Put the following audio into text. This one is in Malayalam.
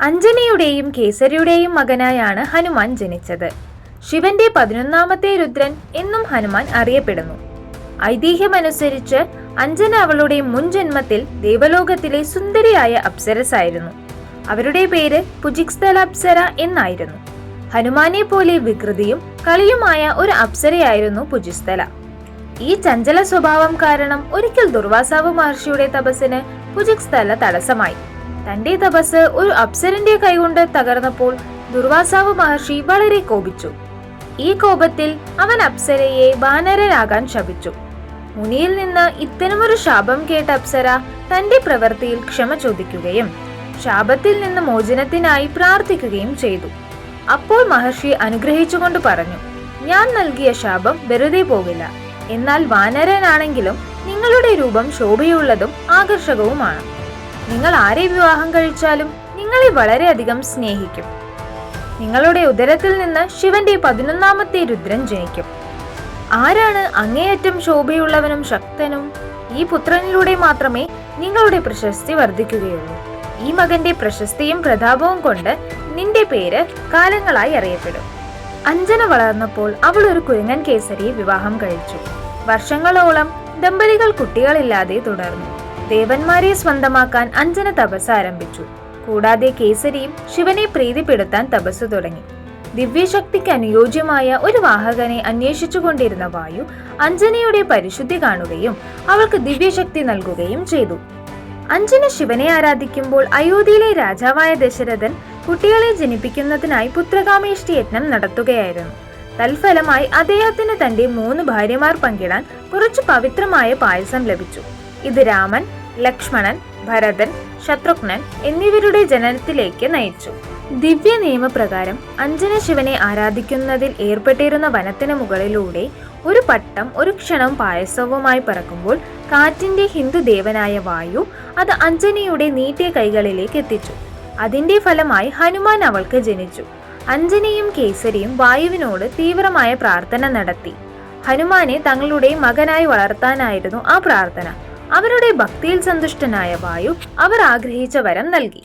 അഞ്ജനയുടെയും കേസരിയുടെയും മകനായാണ് ഹനുമാൻ ജനിച്ചത്. ശിവന്റെ പതിനൊന്നാമത്തെ രുദ്രൻ എന്നും ഹനുമാൻ അറിയപ്പെടുന്നു. ഐതിഹ്യമനുസരിച്ച് അഞ്ജന അവളുടെ മുൻ ജന്മത്തിൽ ദേവലോകത്തിലെ സുന്ദരിയായ അപ്സരസായിരുന്നു. അവരുടെ പേര് പുജിക്സ്ഥല അപ്സര എന്നായിരുന്നു. ഹനുമാനെ പോലെ വികൃതിയും കളിയുമായ ഒരു അപ്സരയായിരുന്നു പുജിസ്ഥല ഈ ചഞ്ചല സ്വഭാവം കാരണം ഒരിക്കൽ ദുർവാസാവ് മഹർഷിയുടെ തപസ്സിന് പുജിക്സ്ഥല തടസ്സമായി. തന്റെ തപസ് ഒരു അപ്സരന്റെ കൈകൊണ്ട് തകർന്നപ്പോൾ ദുർവാസാവ് മഹർഷി വളരെ കോപിച്ചു. ഈ കോപത്തിൽ അവൻ അപ്സരയെ ബാനരനാകാൻ ശപിച്ചു. മുനിയിൽ നിന്ന് ഇത്തരമൊരു ശാപം കേട്ട അപ്സര തന്റെ പ്രവൃത്തിയിൽ ക്ഷമ ചോദിക്കുകയും ശാപത്തിൽ നിന്ന് മോചനത്തിനായി പ്രാർത്ഥിക്കുകയും ചെയ്തു. അപ്പോൾ മഹർഷി അനുഗ്രഹിച്ചുകൊണ്ട് പറഞ്ഞു ഞാൻ നൽകിയ ശാപം വെറുതെ പോകില്ല. എന്നാൽ വാനരനാണെങ്കിലും നിങ്ങളുടെ രൂപം ശോഭയുള്ളതും ആകർഷകവുമാണ്. നിങ്ങൾ ആരെ വിവാഹം കഴിച്ചാലും നിങ്ങളെ വളരെയധികം സ്നേഹിക്കും. നിങ്ങളുടെ ഉദരത്തിൽ നിന്ന് ശിവന്റെ പതിനൊന്നാമത്തെ രുദ്രൻ ജനിക്കും. ആരാണ് അങ്ങേയറ്റം ശോഭയുള്ളവനും ശക്തനും? ഈ പുത്രനിലൂടെ മാത്രമേ നിങ്ങളുടെ പ്രശസ്തി വർദ്ധിക്കുകയുള്ളൂ. ഈ മകന്റെ പ്രശസ്തിയും പ്രതാപവും കൊണ്ട് നിന്റെ പേര് കാലങ്ങളായി അറിയപ്പെടും. അഞ്ജന വളർന്നപ്പോൾ അവൾ ഒരു കുരങ്ങൻ കേസരിയെ വിവാഹം കഴിച്ചു. വർഷങ്ങളോളം ദമ്പതികൾ കുട്ടികളില്ലാതെ തുടർന്നു. ദേവന്മാരെ സ്വന്തമാക്കാൻ അഞ്ജന തപസ് ആരംഭിച്ചു. കൂടാതെ കേസരിയും ശിവനെ പ്രീതിപ്പെടുത്താൻ തപസ് തുടങ്ങി. ദിവ്യശക്തിക്ക് അനുയോജ്യമായ ഒരു വാഹകനെ അന്വേഷിച്ചുകൊണ്ടിരുന്ന വായു അഞ്ജനയുടെ പരിശുദ്ധി കാണുകയും അവൾക്ക് ദിവ്യശക്തി നൽകുകയും ചെയ്തു. അഞ്ജന ശിവനെ ആരാധിക്കുമ്പോൾ അയോധ്യയിലെ രാജാവായ ദശരഥൻ കുട്ടികളെ ജനിപ്പിക്കുന്നതിനായി പുത്രകാമേഷ്ടി യജ്ഞം നടത്തുകയായിരുന്നു. തൽഫലമായി അദ്ദേഹത്തിന് തന്റെ മൂന്ന് ഭാര്യമാർ പങ്കിടാൻ കുറച്ച് പവിത്രമായ പായസം ലഭിച്ചു. ഇത് രാമൻ ലക്ഷ്മണൻ ഭരതൻ ശത്രുഘ്നൻ എന്നിവരുടെ ജനനത്തിലേക്ക് നയിച്ചു. ദിവ്യ നിയമപ്രകാരം അഞ്ജന ശിവനെ ആരാധിക്കുന്നതിൽ ഏർപ്പെട്ടിരുന്ന വനത്തിന് മുകളിലൂടെ ഒരു പട്ടം ഒരു ക്ഷണം പായസവുമായി പറക്കുമ്പോൾ കാറ്റിന്റെ ഹിന്ദു ദേവനായ വായു അത് അഞ്ജനയുടെ നീട്ടിയ കൈകളിലേക്ക് എത്തിച്ചു. അതിന്റെ ഫലമായി ഹനുമാൻ അവൾക്ക് ജനിച്ചു. അഞ്ജനയും കേസരിയും വായുവിനോട് തീവ്രമായ പ്രാർത്ഥന നടത്തി. ഹനുമാനെ തങ്ങളുടെ മകനായി വളർത്താനായിരുന്നു ആ പ്രാർത്ഥന. അവരുടെ ഭക്തിയിൽ സന്തുഷ്ടനായ വായു അവർ ആഗ്രഹിച്ച വരം നൽകി.